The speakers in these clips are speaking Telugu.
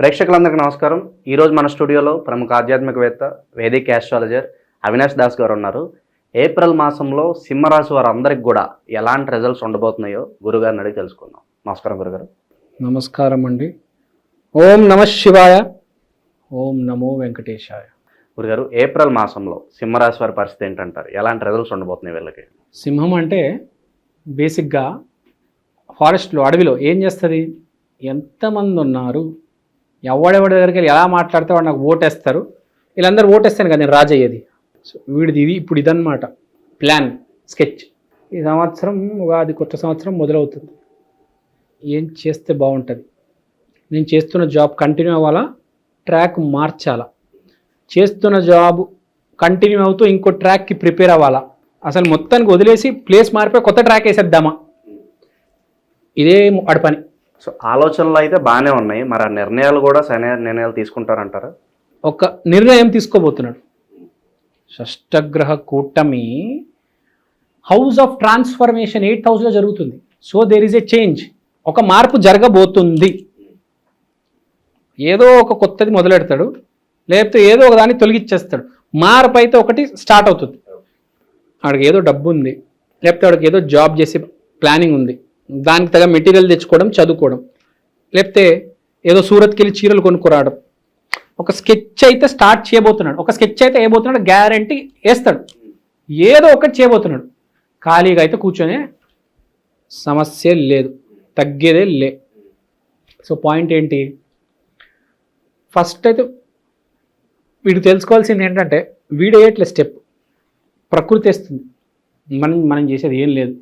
ప్రేక్షకులందరికీ నమస్కారం. ఈరోజు మన స్టూడియోలో ప్రముఖ ఆధ్యాత్మికవేత్త వేదిక ఆస్ట్రాలజర్ అవినాష్ దాస్ గారు ఉన్నారు. ఏప్రిల్ మాసంలో సింహరాశి వారందరికి కూడా ఎలాంటి రిజల్ట్స్ ఉండబోతున్నాయో గురుగారిని అడిగి తెలుసుకుందాం. నమస్కారం గురుగారు. నమస్కారం అండి. ఓం నమ శివాయ. ఓం నమో వెంకటేశాయ. గురుగారు ఏప్రిల్ మాసంలో సింహరాశి వారి పరిస్థితి ఏంటంటారు? ఎలాంటి రిజల్ట్స్ ఉండబోతున్నాయి వీళ్ళకి? సింహం అంటే బేసిక్గా ఫారెస్ట్లో అడవిలో ఏం చేస్తుంది? ఎంతమంది ఉన్నారు? ఎవడెవడి దగ్గరికి వెళ్ళి ఎలా మాట్లాడితే వాడు నాకు ఓటేస్తారు. వీళ్ళందరూ ఓటేస్తాను కదా నేను రాజయ్యేది సో వీడిది ఇది ఇప్పుడు ఇదన్నమాట. ప్లాన్ స్కెచ్ ఈ సంవత్సరం ఉగాది కొత్త సంవత్సరం మొదలవుతుంది. ఏం చేస్తే బాగుంటుంది? నేను చేస్తున్న జాబ్ కంటిన్యూ అవ్వాలా? ట్రాక్ మార్చాలా? చేస్తున్న జాబ్ కంటిన్యూ అవుతూ ఇంకో ట్రాక్కి ప్రిపేర్ అవ్వాలా? అసలు మొత్తానికి వదిలేసి ప్లేస్ మారిపోయి కొత్త ట్రాక్ వేసేద్దామా? ఇదే వాడి పని. సో ఆలోచనలు అయితే బాగానే ఉన్నాయి. మరి ఆ నిర్ణయాలు కూడా సరైన నిర్ణయాలు తీసుకుంటారంటారా? ఒక నిర్ణయం తీసుకోబోతున్నాడు. షష్టగ్రహ కూటమి హౌస్ ఆఫ్ ట్రాన్స్ఫర్మేషన్ ఎయిట్ హౌస్లో జరుగుతుంది. So there is a change ఒక మార్పు జరగబోతుంది. ఏదో ఒక కొత్తది మొదలెడతాడు. లేకపోతే ఏదో ఒక దాన్ని తొలగిచ్చేస్తాడు. మార్పు అయితే ఒకటి స్టార్ట్ అవుతుంది. వాడికి ఏదో డబ్బు ఉంది. లేకపోతే వాడికి ఏదో జాబ్ చేసే ప్లానింగ్ ఉంది. దానికి తగ్గ మెటీరియల్ తెచ్చుకోవడం చదువుకోవడం. లేకపోతే ఏదో సూరత్కి వెళ్ళి చీరలు కొనుక్కురావడం. ఒక స్కెచ్ అయితే స్టార్ట్ చేయబోతున్నాడు. ఒక స్కెచ్ అయితే వేయబోతున్నాడు గ్యారంటీ వేస్తాడు. ఏదో ఒకటి చేయబోతున్నాడు. ఖాళీగా అయితే కూర్చొని సమస్య లేదు. తగ్గేదే లే. సో పాయింట్ ఏంటి? ఫస్ట్ అయితే వీడు తెలుసుకోవాల్సింది ఏంటంటే వీడు వేయట్లే స్టెప్ ప్రకృతి వేస్తుంది. మనం మనం చేసేది ఏం లేదు.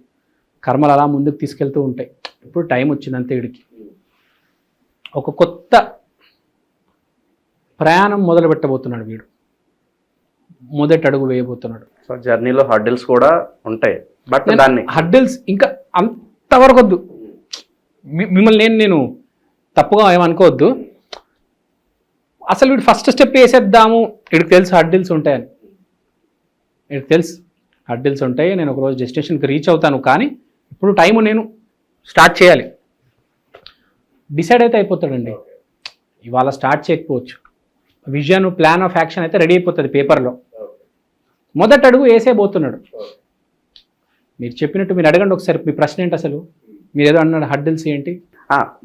కర్మలు అలా ముందుకు తీసుకెళ్తూ ఉంటాయి. ఇప్పుడు టైం వచ్చింది అంతే వీడికి ఒక కొత్త ప్రయాణం మొదలు పెట్టబోతున్నాడు వీడు. మొదటి అడుగు వేయబోతున్నాడు. సో జర్నీలో హర్డిల్స్ కూడా ఉంటాయి. బట్ దాన్ని హడ్డిల్స్ ఇంకా అంతవరకు వద్దు. మిమ్మల్ని నేను నేను తప్పుగా ఏమనుకోవద్దు. అసలు వీడు ఫస్ట్ స్టెప్ వేసేద్దాము. వీడికి తెలుసు హడ్డిల్స్ ఉంటాయని. వీడికి తెలుసు. హడ్డిల్స్ ఉంటాయి. నేను ఒకరోజు డెస్టినేషన్కి రీచ్ అవుతాను. కానీ ఇప్పుడు టైం నేను స్టార్ట్ చేయాలి. డిసైడ్ అయితే అయిపోతాడండి. ఇవాళ స్టార్ట్ చేయకపోవచ్చు. విజన్ ప్లాన్ ఆఫ్ యాక్షన్ అయితే రెడీ అయిపోతుంది పేపర్లో. మొదటి అడుగు వేసేబోతున్నాడు మీరు చెప్పినట్టు మీరు అడగండి ఒకసారి మీ ప్రశ్న ఏంటి అసలు? మీరు ఏదో అన్నాడు హడ్డిల్స్ ఏంటి?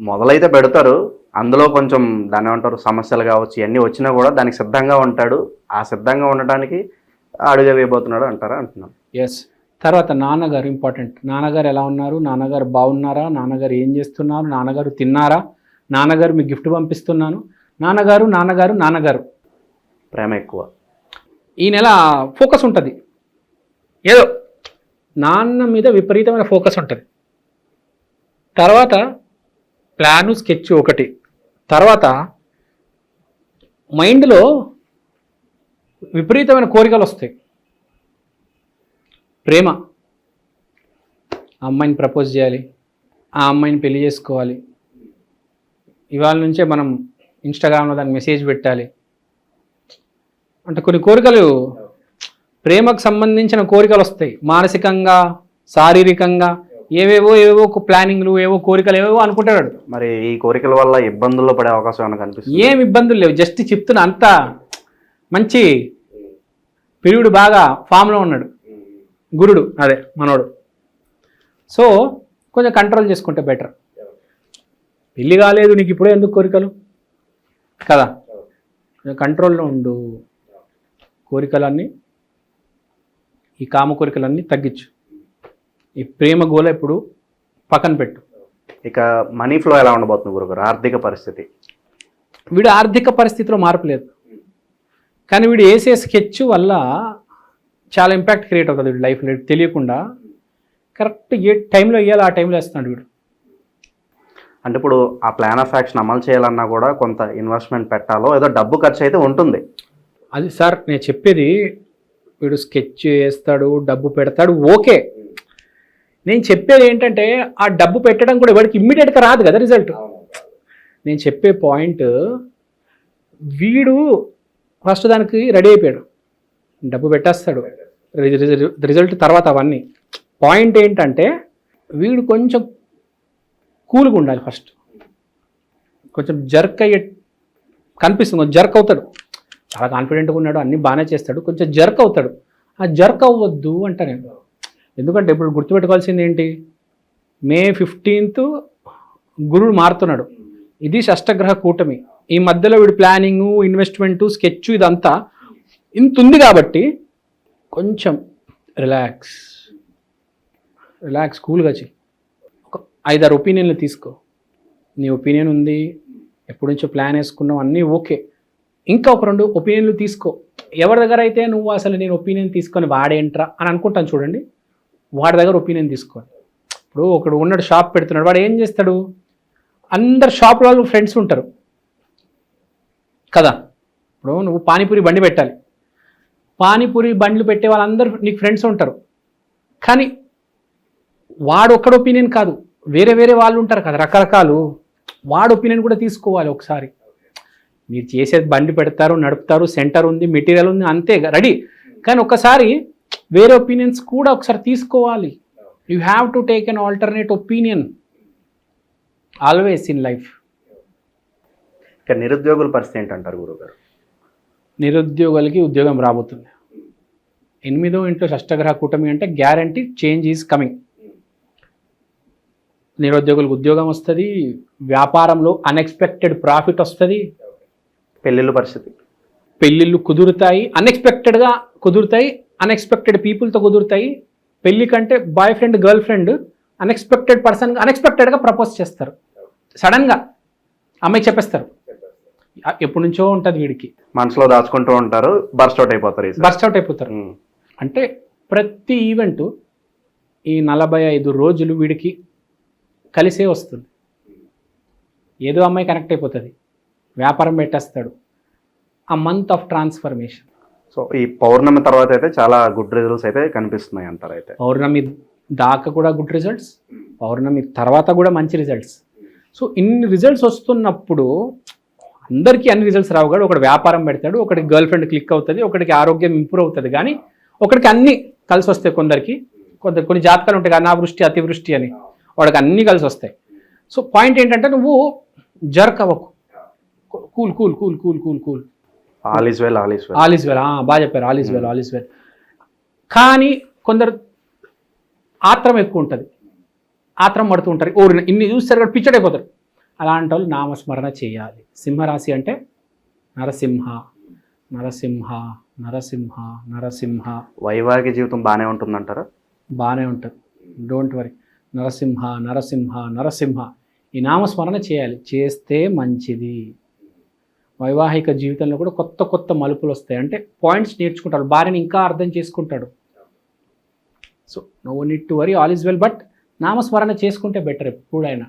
మొదలైతే పెడతారు. అందులో కొంచెం దాని ఏమంటారు సమస్యలు కావచ్చు ఇవన్నీ వచ్చినా కూడా దానికి సిద్ధంగా ఉంటాడు. ఆ సిద్ధంగా ఉండటానికి అడుగు వేయబోతున్నాడు అంటారా అంటున్నాను. ఎస్ తర్వాత నాన్నగారు ఇంపార్టెంట్. నాన్నగారు ఎలా ఉన్నారు? నాన్నగారు బాగున్నారా? నాన్నగారు ఏం చేస్తున్నారు? నాన్నగారు తిన్నారా? నాన్నగారు మీకు గిఫ్ట్ పంపిస్తున్నాను. నాన్నగారు నాన్నగారు నాన్నగారు. ప్రేమ ఎక్కువ. ఈ నెల ఫోకస్ ఉంటుంది. ఏదో నాన్న మీద విపరీతమైన ఫోకస్ ఉంటుంది. తర్వాత ప్లాను స్కెచ్ ఒకటి. తర్వాత మైండ్లో విపరీతమైన కోరికలు వస్తాయి. ప్రేమ. ఆ అమ్మాయిని ప్రపోజ్ చేయాలి. ఆ అమ్మాయిని పెళ్ళి చేసుకోవాలి. ఇవాళ నుంచే మనం ఇన్స్టాగ్రామ్లో దానికి మెసేజ్ పెట్టాలి. అంటే కొన్ని కోరికలు ప్రేమకు సంబంధించిన కోరికలు వస్తాయి. మానసికంగా శారీరకంగా ఏవేవో ఏవేవో ప్లానింగ్లు ఏవో కోరికలు ఏవేవో అనుకుంటాడు మరి ఈ కోరికల వల్ల ఇబ్బందుల్లో పడే అవకాశం ఏమైనా కనిపిస్తుంది? ఏం ఇబ్బందులు లేవు. జస్ట్ చెప్తున్నా అంత మంచి పిరియుడు బాగా ఫామ్లో ఉన్నాడు. గురుడు అదే మనోడు. సో కొంచెం కంట్రోల్ చేసుకుంటే బెటర్ పెళ్ళి కాలేదు నీకు ఇప్పుడే ఎందుకు కోరికలు? కదా? కొంచెం కంట్రోల్లో ఉండు. కోరికలన్నీ ఈ కామ కోరికలన్నీ తగ్గించు. ఈ ప్రేమ గోల ఇప్పుడు పక్కన పెట్టు. ఇక మనీ ఫ్లో ఎలా ఉండబోతుంది గురుగారు? ఆర్థిక పరిస్థితి. వీడు ఆర్థిక పరిస్థితిలో మార్పు లేదు. కానీ వీడు వేసే స్కెచ్ వల్ల చాలా ఇంపాక్ట్ క్రియేట్ అవుతుంది వీడి లైఫ్లో తెలియకుండా. కరెక్ట్ ఏ టైంలో వేయాలి ఆ టైంలో వేస్తున్నాడు వీడు. అంటే ఇప్పుడు ఆ ప్లాన్ ఆఫ్ యాక్షన్ అమలు చేయాలన్నా కూడా కొంత ఇన్వెస్ట్మెంట్ పెట్టాలో ఏదో డబ్బు ఖర్చు అయితే ఉంటుంది. అది సార్ నేను చెప్పేది వీడు స్కెచ్ వేస్తాడు డబ్బు పెడతాడు ఓకే. నేను చెప్పేది ఏంటంటే ఆ డబ్బు పెట్టడం కూడా వాడికి ఇమ్మీడియట్గా రాదు కదా రిజల్ట్ నేను చెప్పే పాయింట్ వీడు ఫస్ట్ దానికి రెడీ అయిపోయాడు. డబ్బు పెట్టేస్తాడు. రిజల్ట్ తర్వాత అవన్నీ. పాయింట్ ఏంటంటే వీడు కొంచెం కూల్గా ఉండాలి ఫస్ట్ కొంచెం జర్క్ అయ్యే కనిపిస్తుంది. కొంచెం జర్క్ అవుతాడు. చాలా కాన్ఫిడెంట్గా ఉన్నాడు అన్నీ బాగానే చేస్తాడు. కొంచెం జర్క్ అవుతాడు. ఆ జర్క్ అవ్వద్దు అంట నేను. ఎందుకంటే ఇప్పుడు గుర్తుపెట్టుకోవాల్సింది ఏంటి? మే ఫిఫ్టీన్త్ గురుడు మారుతున్నాడు. ఇది షష్టగ్రహ కూటమి. ఈ మధ్యలో వీడి ప్లానింగ్ ఇన్వెస్ట్మెంటు స్కెచ్ ఇదంతా. ఇంత ఉంది కాబట్టి కొంచెం రిలాక్స్ రిలాక్స్ కూల్గా చెయ్యి ఒక ఐదారు ఒపీనియన్లు తీసుకో. నీ ఒపీనియన్ ఉంది ఎప్పటి నుంచో ప్లాన్ వేసుకున్నావు అన్నీ ఓకే ఇంకా ఒక రెండు ఒపీనియన్లు తీసుకో. ఎవరి దగ్గర అయితే నువ్వు అసలు నేను ఒపీనియన్ తీసుకొని వాడేంట్రా అని అనుకుంటాను చూడండి. వాడి దగ్గర ఒపీనియన్ తీసుకోవాలి ఇప్పుడు ఒకడు ఉన్నాడు షాప్ పెడుతున్నాడు వాడు ఏం చేస్తాడు? అందరు షాప్ వాళ్ళు ఫ్రెండ్స్ ఉంటారు. కదా? ఇప్పుడు నువ్వు పానీపూరి బండి పెట్టాలి. పానీపూరి బండ్లు పెట్టే వాళ్ళందరూ నీకు ఫ్రెండ్స్ ఉంటారు. కానీ వాడు ఒక్కడ ఒపీనియన్ కాదు. వేరే వేరే వాళ్ళు ఉంటారు కదా రకరకాలు. వాడు ఒపీనియన్ కూడా తీసుకోవాలి ఒకసారి. మీరు చేసేది బండి పెడతారు నడుపుతారు సెంటర్ ఉంది మెటీరియల్ ఉంది అంతే రెడీ కానీ ఒకసారి వేరే ఒపీనియన్స్ కూడా ఒకసారి తీసుకోవాలి. You have to take an alternate opinion always in life ఇక నిరుద్యోగుల పరిస్థితి ఏంటంటారు గురుగారు నిరుద్యోగులకి ఉద్యోగం రాబోతుంది. ఎనిమిదో ఇంట్లో షష్టగ్రహ కూటమి అంటే గ్యారంటీ చేంజ్ ఈజ్ కమింగ్ నిరుద్యోగులకు ఉద్యోగం వస్తుంది వ్యాపారంలో అన్ఎక్స్పెక్టెడ్ ప్రాఫిట్ వస్తుంది. పెళ్ళిళ్ళ పరిస్థితి. పెళ్ళిళ్ళు కుదురుతాయి అన్ఎక్స్పెక్టెడ్గా కుదురుతాయి అన్ఎక్స్పెక్టెడ్ పీపుల్తో కుదురుతాయి. పెళ్ళి కంటే boy friend girl friend unexpected person అన్ఎక్స్పెక్టెడ్గా ప్రపోజ్ చేస్తారు సడన్గా అమ్మాయి చెప్పేస్తారు. ఎప్పటి నుంచో ఉంటుంది వీడికి. మనసులో దాచుకుంటూ ఉంటారు బర్స్ట్ అవుట్ అయిపోతారు. బర్స్ట్ అవుట్ అయిపోతారు. అంటే ప్రతి ఈవెంట్ ఈ నలభై ఐదు రోజులు వీడికి కలిసే వస్తుంది. ఏదో అమ్మాయి కనెక్ట్ అయిపోతుంది. వ్యాపారం పెట్టేస్తాడు. ఆ మంత్ ఆఫ్ ట్రాన్స్ఫర్మేషన్ సో ఈ పౌర్ణమి తర్వాత అయితే చాలా గుడ్ రిజల్ట్స్ అయితే కనిపిస్తున్నాయి అంటారు అయితే. పౌర్ణమి దాకా కూడా గుడ్ రిజల్ట్స్ పౌర్ణమి తర్వాత కూడా మంచి రిజల్ట్స్ సో ఇన్ని రిజల్ట్స్ వస్తున్నప్పుడు అందరికీ అన్ని రిజల్ట్స్ రావు. కూడా ఒకటి వ్యాపారం పెడతాడు ఒకటికి గర్ల్ ఫ్రెండ్ క్లిక్ అవుతుంది ఒకటికి ఆరోగ్యం ఇంప్రూవ్ అవుతుంది. కానీ ఒకటికి అన్ని కలిసి వస్తాయి కొందరికి. కొందరు కొన్ని జాతకాలు ఉంటాయి కదా అనావృష్టి అతివృష్టి అని. వాడికి అన్నీ కలిసి వస్తాయి. సో పాయింట్ ఏంటంటే నువ్వు జర్క్ అవ్వకు. Cool cool cool cool cool cool all is well all is well all is well బాగా చెప్పారు. All is well all is well కానీ కొందరు ఆత్రం ఎక్కువ ఉంటుంది. ఆత్రం పడుతూ ఉంటారు. ఓ ఇన్ని చూస్తారు కదా పిచ్చడైపోతారు. అలాంటి వాళ్ళు నామస్మరణ చేయాలి. సింహరాశి అంటే నరసింహ నరసింహ నరసింహ నరసింహ. వైవాహిక జీవితం బాగానే ఉంటుందంటారా? బాగానే ఉంటుంది. Don't worry Narasimha Narasimha Narasimha. ఈ నామస్మరణ చేయాలి. చేస్తే మంచిది. వైవాహిక జీవితంలో కూడా కొత్త కొత్త మలుపులు వస్తాయి. అంటే పాయింట్స్ నేర్చుకుంటాడు భార్యని ఇంకా అర్థం చేసుకుంటాడు. So no need to worry all is well but నామస్మరణ చేసుకుంటే బెటర్ ఎప్పుడైనా.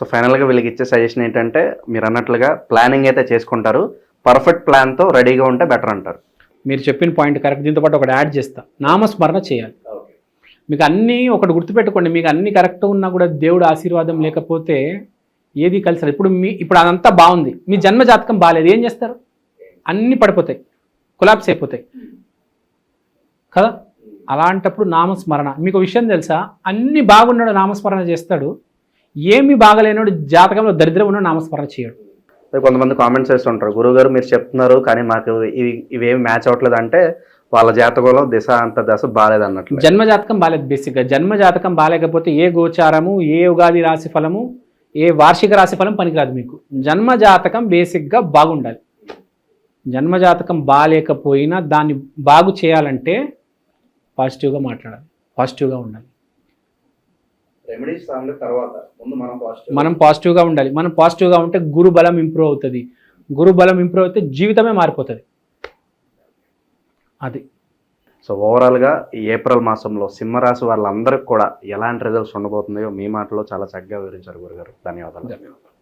సో ఫైనల్గా వీళ్ళకి ఇచ్చే సజెషన్ ఏంటంటే మీరు అన్నట్లుగా ప్లానింగ్ అయితే చేసుకుంటారు. పర్ఫెక్ట్ ప్లాన్తో రెడీగా ఉంటే బెటర్ అంటారు. మీరు చెప్పిన పాయింట్ కరెక్ట్ దీంతో పాటు ఒకటి యాడ్ చేస్తా. నామస్మరణ చేయాలి. మీకు అన్నీ ఒకటి గుర్తుపెట్టుకోండి. మీకు అన్ని కరెక్ట్ ఉన్నా కూడా దేవుడు ఆశీర్వాదం లేకపోతే ఏది కలిసి. ఇప్పుడు మీ ఇప్పుడు అదంతా బాగుంది. మీ జన్మ జాతకం బాగాలేదు ఏం చేస్తారు? అన్నీ పడిపోతాయి. కొలాప్స్ అయిపోతాయి. కదా? అలాంటప్పుడు నామస్మరణ. మీకు విషయం తెలుసా? అన్ని బాగున్నాడు నామస్మరణ చేస్తాడు. ఏమి బాగలేనాడు జాతకంలో దరిద్రం ఉన్నాడు నామస్మరణ చేయడు. కొంతమంది కామెంట్స్ చేస్తుంటారు. గురుగారు మీరు చెప్తున్నారు కానీ మాకు ఇవి ఇవేమి మ్యాచ్ అవ్వట్లేదు అంటే వాళ్ళ జాతకంలో దిశ అంత దశ బాగాలేదు అన్నట్లు జన్మ జాతకం బాలేదు బేసిక్గా జన్మ జాతకం బాగాలేకపోతే ఏ గోచారము ఏ ఉగాది రాశి ఫలము ఏ వార్షిక రాశి ఫలం పనికిరాదు మీకు. జన్మ జాతకం బేసిక్గా బాగుండాలి. జన్మ జాతకం బాగాలేకపోయినా దాన్ని బాగు చేయాలంటే పాజిటివ్గా మాట్లాడాలి. పాజిటివ్గా ఉండాలి. రెమెడీస్ తర్వాత ముందు మనం మనం పాజిటివ్గా ఉండాలి. మనం పాజిటివ్గా ఉంటే గురు బలం ఇంప్రూవ్ అవుతుంది. గురు బలం ఇంప్రూవ్ అయితే జీవితమే మారిపోతుంది. అది. సో ఓవరాల్గా ఈ ఏప్రిల్ మాసంలో సింహరాశి వాళ్ళందరికీ కూడా ఎలాంటి రిజల్ట్స్ ఉండబోతున్నాయో మీ మాటలో చాలా చక్కగా వివరించారు గురుగారు. ధన్యవాదాలు. ధన్యవాదాలు.